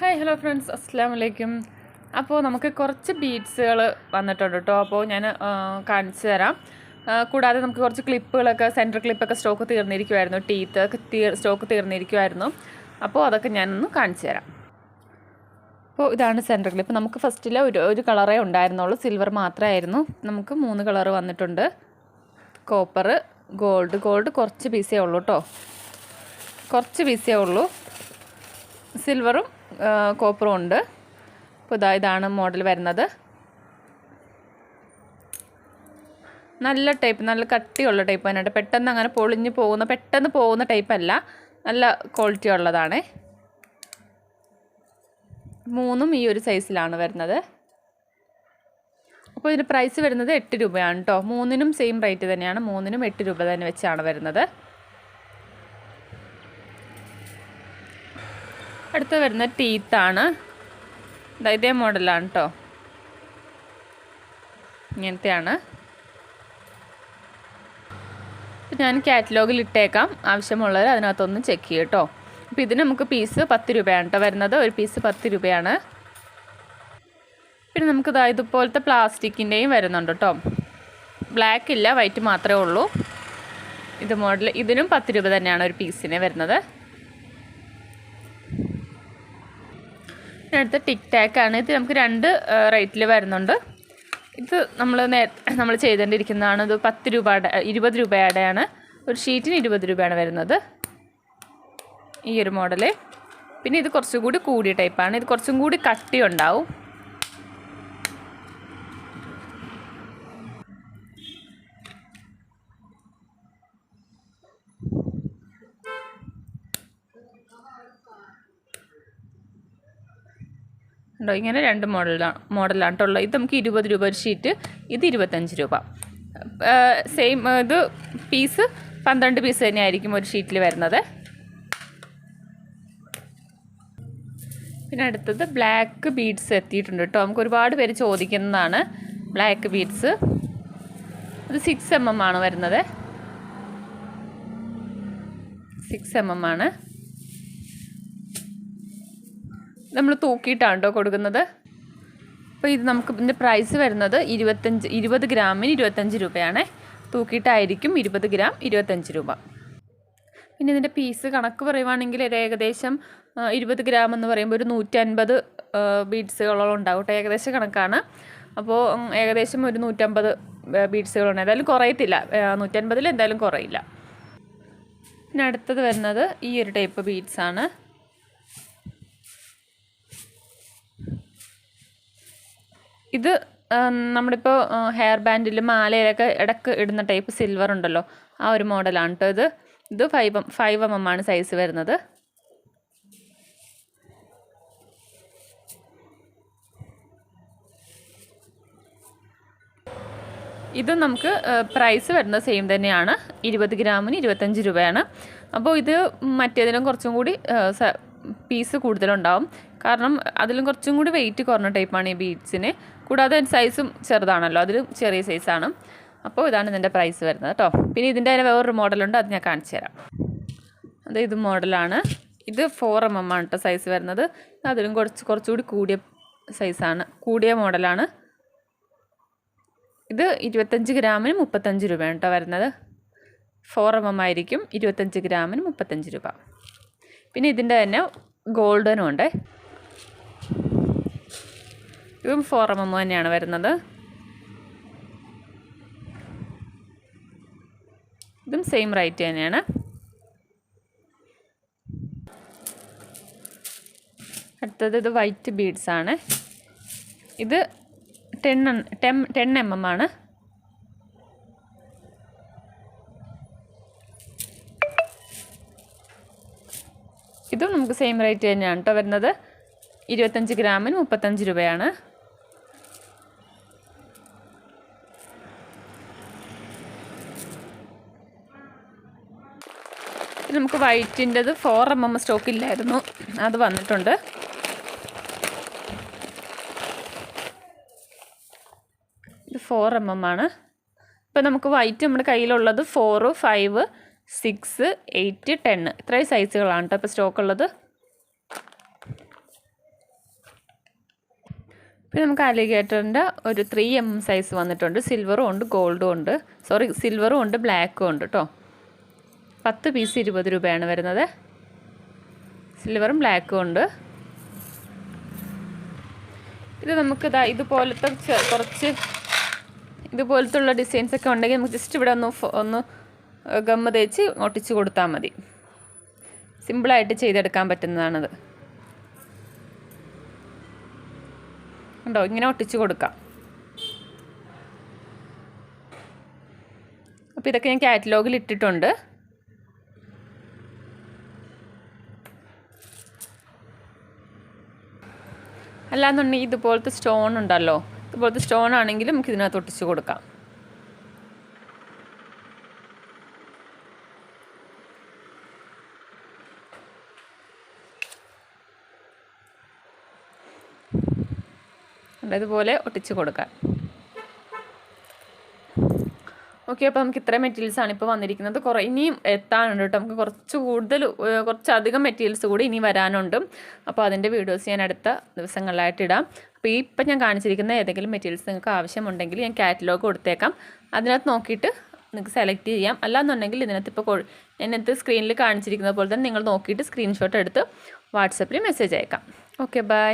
Hi hello friends അസ്സാം വലൈക്കും അപ്പോൾ നമുക്ക് കുറച്ച് ബീഡ്സുകൾ വന്നിട്ടുണ്ട് കേട്ടോ അപ്പോൾ ഞാൻ കാണിച്ചു തരാം. കൂടാതെ നമുക്ക് കുറച്ച് ക്ലിപ്പുകളൊക്കെ സെന്റർ ക്ലിപ്പൊക്കെ സ്റ്റോക്ക് തീർന്നിരിക്കുമായിരുന്നു ടീത്ത് ഒക്കെ സ്റ്റോക്ക് തീർന്നിരിക്കുമായിരുന്നു അപ്പോൾ അതൊക്കെ ഞാനൊന്ന് കാണിച്ചു തരാം. അപ്പോൾ ഇതാണ് സെന്റർ ക്ലിപ്പ് നമുക്ക് ഫസ്റ്റിൽ ഒരു ഒരു കളറേ ഉണ്ടായിരുന്നുള്ളൂ. സിൽവർ മാത്രമായിരുന്നു നമുക്ക് മൂന്ന് കളർ വന്നിട്ടുണ്ട്. കോപ്പർ ഗോൾഡ് ഗോൾഡ് കുറച്ച് പീസേ ഉള്ളൂ കേട്ടോ കുറച്ച് പീസേ ഉള്ളൂ. സിൽവറും കോപ്പറും ഉണ്ട്. അപ്പോൾ ഇതാ ഇതാണ് മോഡൽ വരുന്നത്. നല്ല ടൈപ്പ് നല്ല കട്ടിയുള്ള ടൈപ്പ് തന്നെയാണ് പെട്ടെന്ന് അങ്ങനെ പൊളിഞ്ഞ് പോകുന്ന പെട്ടെന്ന് പോകുന്ന ടൈപ്പ് അല്ല. നല്ല ക്വാളിറ്റി ഉള്ളതാണ്. മൂന്നും ഈ ഒരു സൈസിലാണ് വരുന്നത്. അപ്പോൾ ഇതിന്റെ പ്രൈസ് വരുന്നത് എട്ട് രൂപയാണ് കേട്ടോ മൂന്നിനും സെയിം റേറ്റ് തന്നെയാണ്. മൂന്നിനും എട്ട് രൂപ തന്നെ വെച്ചാണ് വരുന്നത്. അടുത്ത് വരുന്ന ടീത്താണ്. ഇതേ മോഡലാണ് കേട്ടോ ഇങ്ങനത്തെയാണ്. ഞാൻ കാറ്റലോഗിൽ ഇട്ടേക്കാം. ആവശ്യമുള്ളവർ അതിനകത്തൊന്ന് ചെക്ക് ചെയ്യും കേട്ടോ അപ്പോൾ ഇതിന് നമുക്ക് പീസ് പത്ത് രൂപയാണ് കേട്ടോ വരുന്നത്. ഒരു പീസ് പത്ത് രൂപയാണ്. പിന്നെ നമുക്ക് ഇതാ ഇതുപോലത്തെ പ്ലാസ്റ്റിക്കിന്റെയും വരുന്നുണ്ട് കേട്ടോ ബ്ലാക്ക് ഇല്ല വൈറ്റ് മാത്രമേ ഉള്ളൂ. ഇത് മോഡൽ ഇതിനും പത്ത് രൂപ തന്നെയാണ് ഒരു പീസിന് വരുന്നത്. അടുത്ത ടിക് ടാക്കാണ്. ഇത് നമുക്ക് രണ്ട് റേറ്റിൽ വരുന്നുണ്ട്. ഇത് നമ്മൾ നേ നമ്മൾ ചെയ്തുകൊണ്ടിരിക്കുന്നതാണ് ഇത് പത്ത് രൂപയുടെ ഇരുപത് രൂപയുടെയാണ് ഒരു ഷീറ്റിന് ഇരുപത് രൂപയാണ് വരുന്നത്. ഈ ഒരു മോഡൽ. പിന്നെ ഇത് കുറച്ചും കൂടി കൂടിയ ടൈപ്പാണ്. ഇത് കുറച്ചും കൂടി കട്ടി ഉണ്ടാവും ഉണ്ടോ? ഇങ്ങനെ രണ്ട് മോഡലാണ് മോഡലാണ് കേട്ടോ ഉള്ളത്. ഇത് നമുക്ക് ഇരുപത് രൂപ ഒരു ഷീറ്റ് ഇത് ഇരുപത്തഞ്ച് രൂപ. സെയിം ഇത് പീസ് പന്ത്രണ്ട് പീസ് തന്നെയായിരിക്കും ഒരു ഷീറ്റിൽ വരുന്നത്. പിന്നെ അടുത്തത് ബ്ലാക്ക് ബീഡ്സ് എത്തിയിട്ടുണ്ട് കേട്ടോ. നമുക്ക് ഒരുപാട് പേര് ചോദിക്കുന്നതാണ് ബ്ലാക്ക് ബീഡ്സ് അത് സിക്സ് എം എം ആണ് വരുന്നത്. സിക്സ് എം എം ആണ്. നമ്മൾ തൂക്കിയിട്ടാണ് കേട്ടോ കൊടുക്കുന്നത്? അപ്പോൾ ഇത് നമുക്ക് ഇതിന്റെ പ്രൈസ് വരുന്നത് ഇരുപത്തഞ്ച് ഇരുപത് ഗ്രാമിന് ഇരുപത്തഞ്ച് രൂപയാണ്. തൂക്കിയിട്ടായിരിക്കും ഇരുപത് ഗ്രാം ഇരുപത്തഞ്ച് രൂപ. പിന്നെ ഇതിന്റെ പീസ് കണക്ക് പറയുവാണെങ്കിൽ ഒരു ഏകദേശം ഇരുപത് ഗ്രാം എന്ന് പറയുമ്പോൾ ഒരു നൂറ്റൻപത് ബീഡ്സുകളോളം ഉണ്ടാവും കേട്ടോ ഏകദേശം കണക്കാണ്. അപ്പോൾ ഏകദേശം ഒരു നൂറ്റമ്പത് ബീഡ്സുകളുണ്ട് എന്തായാലും കുറയത്തില്ല. നൂറ്റൻപതിൽ എന്തായാലും കുറയില്ല. പിന്നെ അടുത്തത് വരുന്നത് ഈ ഒരു ടൈപ്പ് ബീഡ്സ് ഇത് നമ്മളിപ്പോൾ ഹെയർ ബാൻഡിൽ മാലയിലൊക്കെ ഇടയ്ക്ക് ഇടുന്ന ടൈപ്പ് സിൽവർ ഉണ്ടല്ലോ ആ ഒരു മോഡലാണ് കേട്ടോ ഇത്. ഇത് ഫൈവ് ഫൈവ് എം എം ആണ് സൈസ് വരുന്നത്. ഇത് നമുക്ക് പ്രൈസ് വരുന്നത് സെയിം തന്നെയാണ്. ഇരുപത് ഗ്രാമിന് ഇരുപത്തഞ്ച് രൂപയാണ്. അപ്പോൾ ഇത് മറ്റേതിനും കുറച്ചും കൂടി പീസ് കൂടുതലുണ്ടാവും. കാരണം അതിലും കുറച്ചും കൂടി വെയിറ്റ് കുറഞ്ഞ ടൈപ്പാണ് ഈ ബീഡ്സിന് കൂടാതെ സൈസും ചെറുതാണല്ലോ. അതിലും ചെറിയ സൈസാണ് അപ്പോൾ ഇതാണ് ഇതിന്റെ പ്രൈസ് വരുന്നത് കേട്ടോ. പിന്നെ ഇതിന്റെ തന്നെ വേറൊരു മോഡലുണ്ട് അത് ഞാൻ കാണിച്ചു തരാം. അത് ഇത് മോഡലാണ് ഇത് ഫോർ എം എം ആണ് കേട്ടോ സൈസ് വരുന്നത്. അതിലും കുറച്ച് കുറച്ചുകൂടി കൂടിയ സൈസാണ് കൂടിയ മോഡലാണ് ഇത് ഇരുപത്തഞ്ച് ഗ്രാമിന് മുപ്പത്തഞ്ച് രൂപയാണ് കേട്ടോ വരുന്നത്. ഫോർ എം എം ആയിരിക്കും. ഇരുപത്തഞ്ച് ഗ്രാമിന് മുപ്പത്തഞ്ച് രൂപ. പിന്നെ ഇതിന്റെ തന്നെ ഗോൾഡനും ഉണ്ട്. ഇതും ഫോർ എം എം തന്നെയാണ് വരുന്നത്. ഇതും സെയിം റേറ്റ് തന്നെയാണ്. അടുത്തത് ഇത് വൈറ്റ് ബീഡ്സാണ്. ഇത് ten ten ten M M ആണ്. ഇതും നമുക്ക് സെയിം റേറ്റ് തന്നെയാണ് കേട്ടോ വരുന്നത്. ഇരുപത്തഞ്ച് ഗ്രാമിന് മുപ്പത്തഞ്ച് രൂപയാണ്. നമുക്ക് വൈറ്റിന്റെത് ഫോർ എം എം സ്റ്റോക്ക് ഇല്ലായിരുന്നു. അത് വന്നിട്ടുണ്ട്. ഇത് ഫോർ എം എം ആണ്. ഇപ്പം നമുക്ക് വൈറ്റ് നമ്മുടെ കയ്യിലുള്ളത് four five six eight ten. ഇത്രയും സൈസുകളാണ് കേട്ടോ ഇപ്പോൾ സ്റ്റോക്ക് ഉള്ളത് പിന്നെ നമുക്ക് അലിഗേറ്ററിന്റെ ഒരു ത്രീ എം സൈസ് വന്നിട്ടുണ്ട്. സിൽവറും ഉണ്ട് ഗോൾഡും ഉണ്ട്. സോറി സിൽവറും ഉണ്ട് ബ്ലാക്കും ഉണ്ട് കേട്ടോ പത്ത് പീസ് ഇരുപത് രൂപയാണ് വരുന്നത്. സിൽവറും ബ്ലാക്കും ഉണ്ട്. ഇത് നമുക്ക് ഇതാ ഇതുപോലത്തെ കുറച്ച് ഇതുപോലത്തുള്ള ഡിസൈൻസ് ഒക്കെ ഉണ്ടെങ്കിൽ നമുക്ക് ജസ്റ്റ് ഇവിടെ ഒന്ന് ഒന്ന് ഗമ്മ തേച്ച് ഒട്ടിച്ച് കൊടുത്താൽ മതി. സിമ്പിളായിട്ട് ചെയ്തെടുക്കാൻ പറ്റുന്നതാണത്. ഉണ്ടോ ഇങ്ങനെ ഒട്ടിച്ച് കൊടുക്കാം. അപ്പോൾ ഇതൊക്കെ ഞാൻ കാറ്റലോഗിൽ ഇട്ടിട്ടുണ്ട്. അല്ലാന്നുണ്ടെങ്കിൽ ഇതുപോലത്തെ സ്റ്റോൺ ഉണ്ടല്ലോ. ഇതുപോലത്തെ സ്റ്റോൺ ആണെങ്കിലും നമുക്ക് ഇതിനകത്ത് ഒട്ടിച്ച് കൊടുക്കാം. ഇതുപോലെ ഒട്ടിച്ച് കൊടുക്കാം. ഓക്കെ അപ്പോൾ നമുക്ക് ഇത്രയും മെറ്റീരിയൽസ് ആണ് ഇപ്പോൾ വന്നിരിക്കുന്നത്. കുറേ ഇനിയും എത്താനുണ്ട് കേട്ടോ. നമുക്ക് കുറച്ച് കൂടുതൽ കുറച്ചധികം മെറ്റീരിയൽസ് കൂടി ഇനി വരാനുണ്ട്. അപ്പോൾ അതിന്റെ വീഡിയോസ് ഞാൻ അടുത്ത ദിവസങ്ങളിലായിട്ട് ഇടാം. അപ്പോൾ ഈ ഇപ്പം ഞാൻ കാണിച്ചിരിക്കുന്ന ഏതെങ്കിലും മെറ്റീരിയൽസ് നിങ്ങൾക്ക് ആവശ്യമുണ്ടെങ്കിൽ ഞാൻ കാറ്റലോഗ് കൊടുത്തേക്കാം. അതിനകത്ത് നോക്കിയിട്ട് നിങ്ങൾക്ക് സെലക്ട് ചെയ്യാം. അല്ലാന്നുണ്ടെങ്കിൽ ഇതിനകത്ത് ഇപ്പോൾ ഇതിനകത്ത് സ്ക്രീനിൽ കാണിച്ചിരിക്കുന്ന പോലെ തന്നെ നിങ്ങൾ നോക്കിയിട്ട് സ്ക്രീൻഷോട്ട് എടുത്ത് വാട്സപ്പിൽ മെസ്സേജ് അയക്കാം. Okay bye